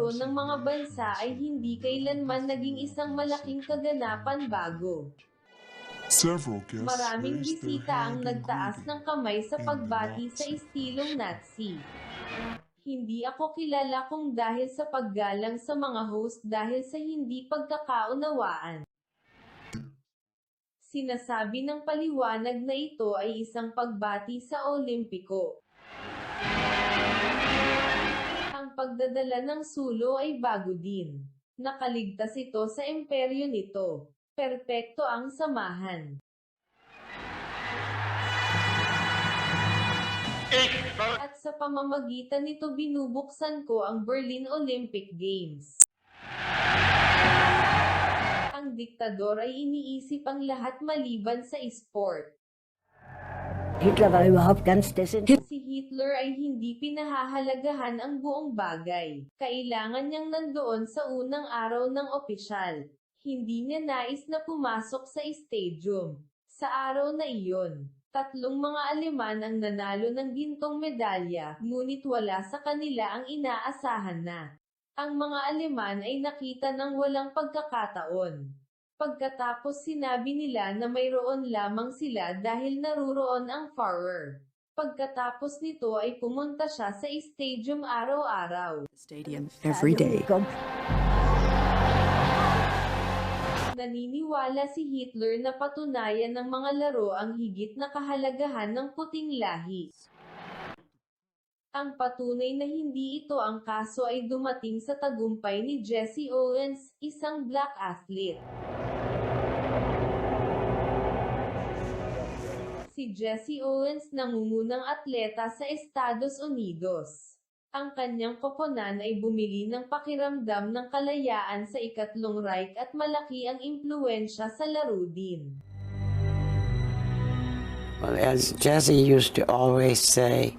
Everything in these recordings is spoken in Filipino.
laro ng mga bansa ay hindi kailanman naging isang malaking kaganapan bago. Several guests Maraming bisita ang nagtaas ng kamay sa pagbati sa estilong Nazi. Hindi ako kilala kung dahil sa paggalang sa mga host dahil sa hindi pagkakaunawaan. Sinasabi ng paliwanag na ito ay isang pagbati sa Olimpiko. Pagdadala ng sulo ay bago din. Nakaligtas ito sa imperyo nito. Perpekto ang samahan. At sa pamamagitan nito binubuksan ko ang Berlin Olympic Games. Ang diktador ay iniisip ang lahat maliban sa sport. Hitler war überhaupt ganz desinteressiert. Si Hitler ay hindi pinahahalagahan ang buong bagay. Kailangan niyang nandoon sa unang araw ng opisyal. Hindi niya nais na pumasok sa stadium. Sa araw na iyon, tatlong mga Aleman ang nanalo ng gintong medalya, ngunit wala sa kanila ang inaasahan na. Ang mga Aleman ay nakita ng walang pagkakataon. Pagkatapos sinabi nila na mayroon lamang sila dahil naruroon ang Führer. Pagkatapos nito ay pumunta siya sa stadium araw-araw. stadium every day. Naniniwala si Hitler na patunayan ng mga laro ang higit na kahalagahan ng puting lahi. Ang patunay na hindi ito ang kaso ay dumating sa tagumpay ni Jesse Owens, isang black athlete. Si Jesse Owens nangungunang atleta sa Estados Unidos. Ang kanyang koponan ay bumili ng pakiramdam ng kalayaan sa ikatlong Reich at malaki ang impluensya sa laro din. Well, as Jesse used to always say,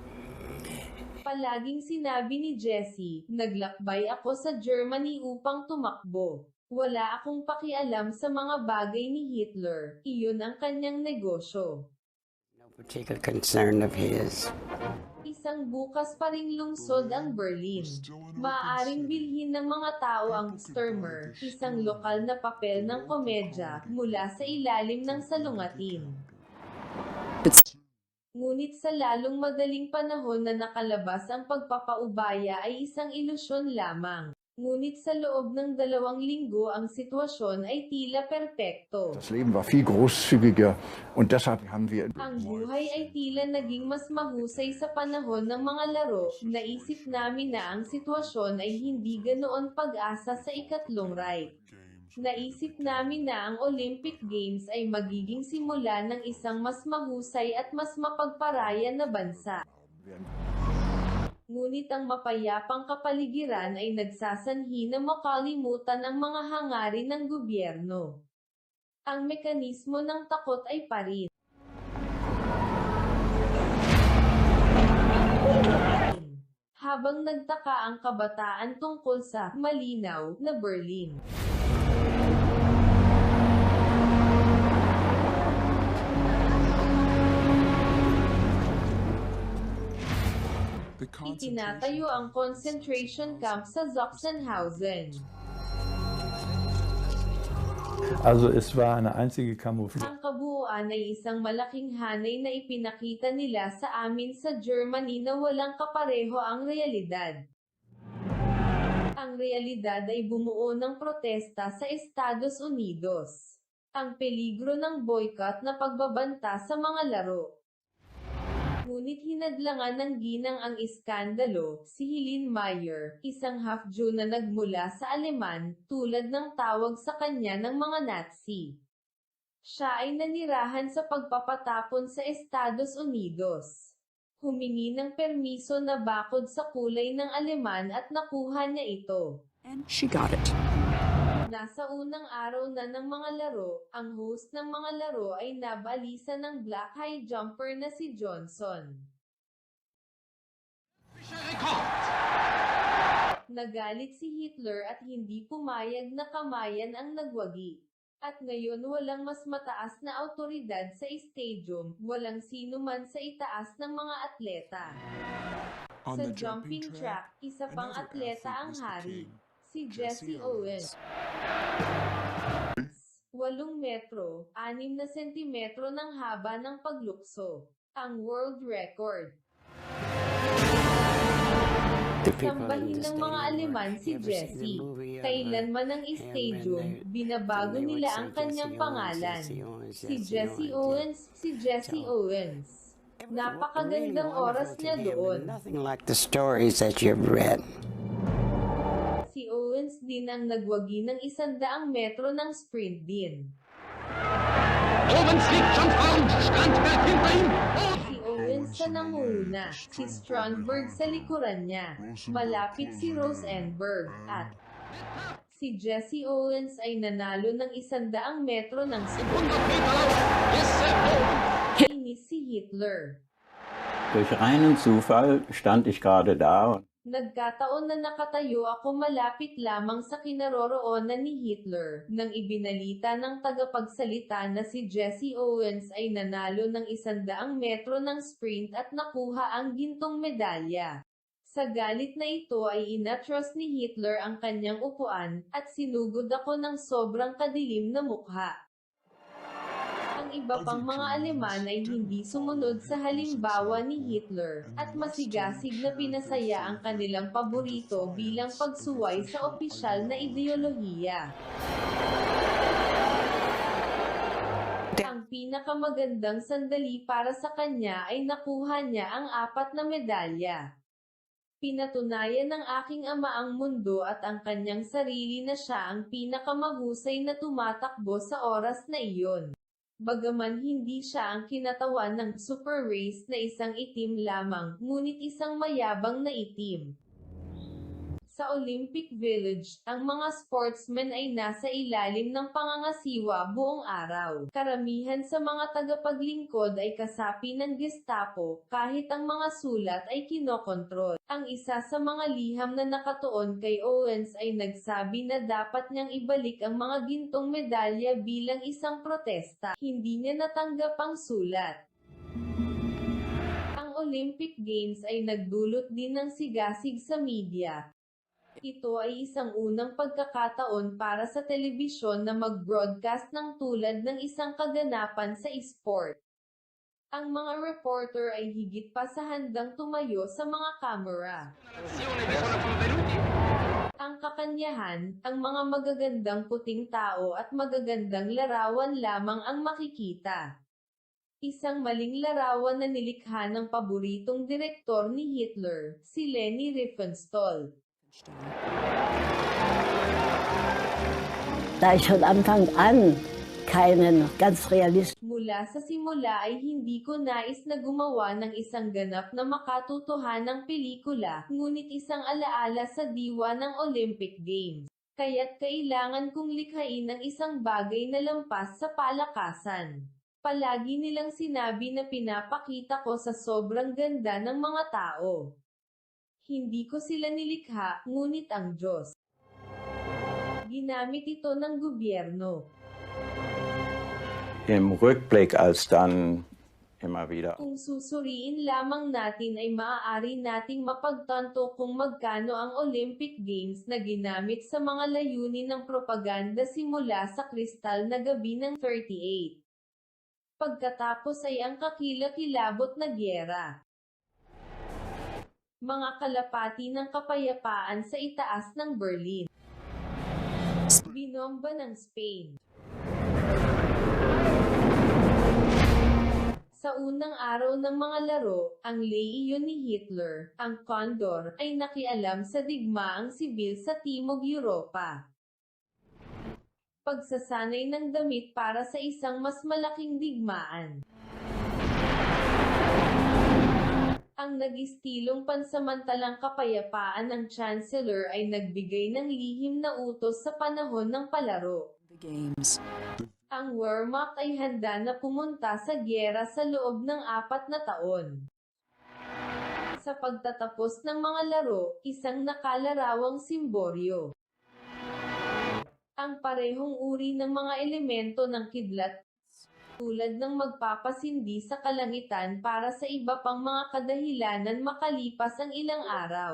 Palaging sinabi ni Jesse, naglakbay ako sa Germany upang tumakbo. Wala akong pakialam sa mga bagay ni Hitler, iyon ang kanyang negosyo. no particular concern of his. Isang bukas pa ring lungsod ang Berlin. Maaaring bilhin ng mga tao ang Sturmer, isang lokal na papel ng komedya, mula sa ilalim ng salungatin. But Ngunit sa lalong madaling panahon na nakalabas ang pagpapaubaya ay isang ilusyon lamang. Ngunit sa loob ng dalawang linggo ang sitwasyon ay tila perpekto. Das Leben war viel großzügiger und deshalb haben wir Ang buhay ay tila naging mas mahusay sa panahon ng mga laro. Naisip namin na ang sitwasyon ay hindi ganoon pag-asa sa ikatlong Reich. Naisip namin na ang Olympic Games ay magiging simula ng isang mas mahusay at mas mapagparaya na bansa. Ngunit ang mapayapang kapaligiran ay nagsasanhi na makalimutan ang mga hangarin ng gobyerno. Ang mekanismo ng takot ay parin. Habang nagtaka ang kabataan tungkol sa malinaw na Berlin. Itinatayo ang concentration camp sa Sachsenhausen. Also es war eine einzige Camouflage. Ang kabuuan ay isang malaking hanay na ipinakita nila sa amin sa Germany na walang kapareho ang realidad. Ang realidad ay bumuo ng protesta sa Estados Unidos. Ang peligro ng boycott na pagbabanta sa mga laro. Ngunit hinadlangan ng ginang ang iskandalo, si Helene Meyer, isang half-Jew na nagmula sa Aleman, tulad ng tawag sa kanya ng mga Nazi. Siya ay nanirahan sa pagpapatapon sa Estados Unidos. Humingi ng permiso na bakod sa kulay ng Aleman at nakuha niya ito. and she got it. Nasa unang araw na ng mga laro, ang host ng mga laro ay nabalisa ng black high jumper na si Johnson. Nagalit si Hitler at hindi pumayag na kamayan ang nagwagi. At ngayon walang mas mataas na autoridad sa stadium, walang sino man sa itaas ng mga atleta. On Sa jumping track, isa pang atleta ang hari, si Jesse Jesse Owens. Walong metro, anim na sentimetro ng haba ng paglukso. Ang world record. Sambahin ng mga Aleman si Jesse. uh, Kailanman ang stadium, binabago nila ang kanyang Owens, pangalan. Owens, Si Jesse Owens, Owens, si Jesse Owens. Napakagandang oras niya doon. Nothing like the stories that you've read. Si Owens din ang nagwagi ng isandaang metro ng sprint din. Si Owens sa nanguna, si Strandberg sa likuran niya, malapit si Rosenberg, at si Jesse Owens ay nanalo ng isandaang metro ng sprint. Inis si Hitler. Durch reinen Zufall stand ich gerade da Nagkataon na nakatayo ako malapit lamang sa kinaroroonan ni Hitler nang ibinalita ng tagapagsalita na si Jesse Owens ay nanalo ng isandaang metro ng sprint at nakuha ang gintong medalya. Sa galit na ito ay inatros ni Hitler ang kanyang upuan at sinugod ako ng sobrang kadilim na mukha. Ang iba pang mga Aleman ay hindi sumunod sa halimbawa ni Hitler, at masigasig na pinasaya ang kanilang paborito bilang pagsuway sa opisyal na ideolohiya. Ang pinakamagandang sandali para sa kanya ay nakuha niya ang apat na medalya. Pinatunayan ng aking ama ang mundo at ang kanyang sarili na siya ang pinakamahusay na tumatakbo sa oras na iyon. Bagaman hindi siya ang kinatawan ng super race na isang itim lamang, ngunit isang mayabang na itim. Sa Olympic Village, ang mga sportsmen ay nasa ilalim ng pangangasiwa buong araw. Karamihan sa mga tagapaglingkod ay kasapi ng Gestapo, kahit ang mga sulat ay kinokontrol. Ang isa sa mga liham na nakatuon kay Owens ay nagsabi na dapat niyang ibalik ang mga gintong medalya bilang isang protesta. Hindi niya natanggap ang sulat. Ang Olympic Games ay nagdulot din ng sigasig sa media. Ito ay isang unang pagkakataon para sa telebisyon na mag-broadcast ng tulad ng isang kaganapan sa esport. Ang mga reporter ay higit pa sa handang tumayo sa mga kamera. Ang kakanyahan, ang mga magagandang puting tao at magagandang larawan lamang ang makikita. Isang maling larawan na nilikha ng paboritong direktor ni Hitler, si Leni Riefenstahl. Da ich von Anfang an keinen ganz realistischen Mula sa simula ay hindi ko nais na gumawa ng isang ganap na makatutuhanang pelikula, ngunit isang alaala sa diwa ng Olympic Games. Kaya't kailangan kong likhain ng isang bagay na lampas sa palakasan. Palagi nilang sinabi na pinapakita ko sa sobrang ganda ng mga tao. Hindi ko sila nilikha, ngunit ang Diyos. Ginamit ito ng gobyerno. im Rückblick, als dann immer wieder Kung susuriin lamang natin ay maaari nating mapagtanto kung magkano ang Olympic Games na ginamit sa mga layunin ng propaganda simula sa kristal na gabi ng 38. Pagkatapos ay ang kakilakilabot na gyera. Mga kalapati ng kapayapaan sa itaas ng Berlin. Binomba ng Spain. Sa unang araw ng mga laro, ang lehiyon ni Hitler, ang Condor, ay nakialam sa digmaang sibil sa Timog Europa. Pagsasanay ng damit para sa isang mas malaking digmaan. Ang nag-istilong pansamantalang kapayapaan ng Chancellor ay nagbigay ng lihim na utos sa panahon ng palaro. The games. Ang Wehrmacht ay handa na pumunta sa gyera sa loob ng apat na taon. Sa pagtatapos ng mga laro, isang nakalarawang simboryo. Ang parehong uri ng mga elemento ng kidlat tulad ng magpapasindi sa kalangitan para sa iba pang mga kadahilanan makalipas ang ilang araw.